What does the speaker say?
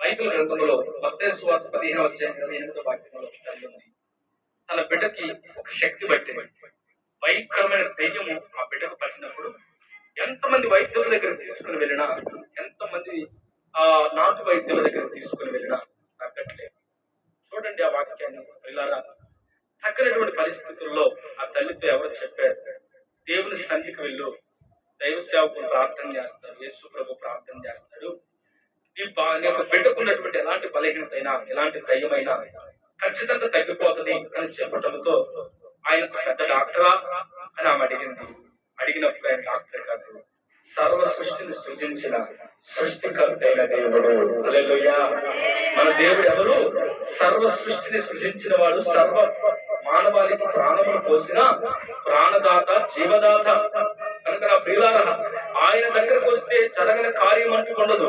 Bible గ్రంథంలో మత్తేశ్వాత పదిహేను వచ్చే ఇరవై ఎనిమిదో వాక్యంలో తల్లి ఉంది. తన బిడ్డకి ఒక శక్తి పట్టింది. భయంకరమైన దెయ్యము ఆ బిడ్డకు పట్టినప్పుడు ఎంతమంది వైద్యుల దగ్గర తీసుకుని వెళ్ళినా ఎంతమంది ఆ నాటు వైద్యుల దగ్గర తీసుకుని వెళ్ళినా తగ్గట్లేదు. చూడండి ఆ వాక్యాన్ని పిల్లారా తగ్గనటువంటి పరిస్థితుల్లో ఆ తల్లితో ఎవరు చెప్పారు? దేవుని సన్నిధికి వెళ్ళు. దైవ సేవకులు ప్రార్థన చేస్తారు. యేసు ప్రభు ప్రార్థన చేస్తాడు. నీ యొక్క బిడ్డకున్నటువంటి ఎలాంటి బలహీనత అయినా ఎలాంటి దయ్యమైనా ఖచ్చితంగా తగ్గిపోతుంది అని చెప్పడంతో ఆయన పెద్ద డాక్టరా అని ఆమె అడిగింది. అడిగినప్పుడు ఆయన డాక్టర్ కాదు సర్వ సృష్టిని సృజించిన సృష్టికర్త అయిన దేవుడు. అలే మన దేవుడు ఎవరు? సర్వ సృష్టిని సృజించిన వాడు సర్వ మానవాళికి ప్రాణములు పోసిన ప్రాణదాత జీవదాత. కనుక నా ప్రియులారా ఆయన దగ్గరకు వస్తే జరగని కార్యం అంటూ ఉండదు.